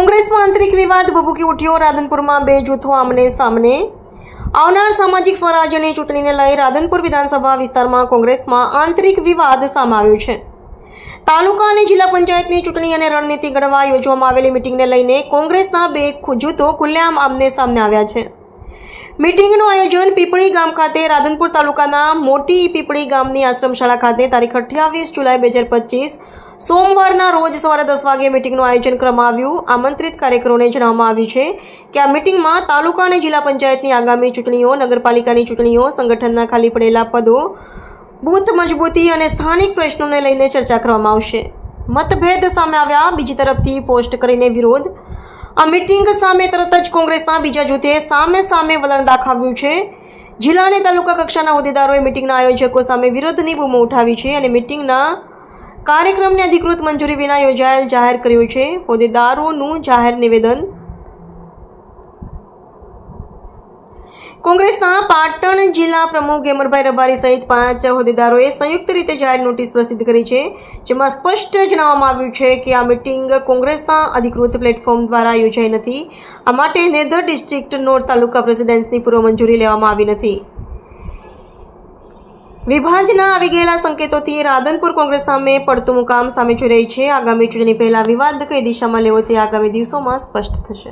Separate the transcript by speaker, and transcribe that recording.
Speaker 1: કોંગ્રેસમાં આંતરિક વિવાદ ભભૂકી ઉઠ્યો. રાધનપુરમાં બે જૂથો આમને સામને આવનાર સામાજિક સ્વરાજ્યની ચૂંટણીને લઈ રાધનપુર વિધાનસભા વિસ્તારમાં કોંગ્રેસમાં આંતરિક વિવાદ સામે આવ્યો છે. તાલુકા અને જિલ્લા પંચાયતની ચૂંટણી અને રણનીતિ ઘડવા યોજવામાં આવેલી મિટિંગને લઈને કોંગ્રેસના બે જૂથો ખુલ્લેઆમ આમને સામને આવ્યા છે. મિટિંગનું આયોજન પીપળી ગામ ખાતે રાધનપુર તાલુકાના મોટી પીપળી ગામની આશ્રમશાળા ખાતે તારીખ અઠ્યાવીસ જુલાઈ બે હજાર સોમવારના રોજ સવારે દસ વાગે મિટિંગનું આયોજન કરવામાં આવ્યું. આમંત્રિત કાર્યકરોને જણાવવામાં આવ્યું છે કે આ મિટિંગમાં તાલુકા અને જિલ્લા પંચાયતની આગામી ચૂંટણીઓ, નગરપાલિકાની ચૂંટણીઓ, સંગઠનના ખાલી પડેલા પદો, બૂથ મજબૂતી અને સ્થાનિક પ્રશ્નોને લઈને ચર્ચા કરવામાં આવશે. મતભેદ સામે આવ્યા. બીજી તરફથી પોસ્ટ કરીને વિરોધ. આ મિટિંગ સામે તરત જ કોંગ્રેસના બીજા જૂથે સામે સામે વલણ દાખવ્યું છે. જિલ્લા અને તાલુકા કક્ષાના હોદ્દેદારોએ મિટિંગના આયોજકો સામે વિરોધની બૂમો ઉઠાવી છે અને મીટિંગના કાર્યક્રમને અધિકૃત મંજૂરી વિના યોજાયેલ જાહેર કર્યો છે. હોદ્દેદારોનું જાહેર નિવેદન. કોંગ્રેસના પાટણ જિલ્લા પ્રમુખ ગેમરભાઈ રબારી સહિત પાંચ હોદ્દેદારોએ સંયુક્ત રીતે જાહેર નોટિસ પ્રસિદ્ધ કરી છે, જેમાં સ્પષ્ટ જણાવવામાં આવ્યું છે કે આ મિટિંગ કોંગ્રેસના અધિકૃત પ્લેટફોર્મ દ્વારા યોજાઈ નથી. આ માટે નેધર ડિસ્ટ્રિક્ટ નોર્થ તાલુકા પ્રેસિડેન્સની પૂર્વ મંજૂરી લેવામાં આવી નથી. વિભાજના આવી ગયેલા સંકેતોથી રાધનપુર કોંગ્રેસ સામે પડતું મુકામ સામે જોઈ રહી છે. આગામી ચૂંટણી પહેલા વિવાદ કઈ દિશામાં લેવો તે આગામી દિવસોમાં સ્પષ્ટ થશે.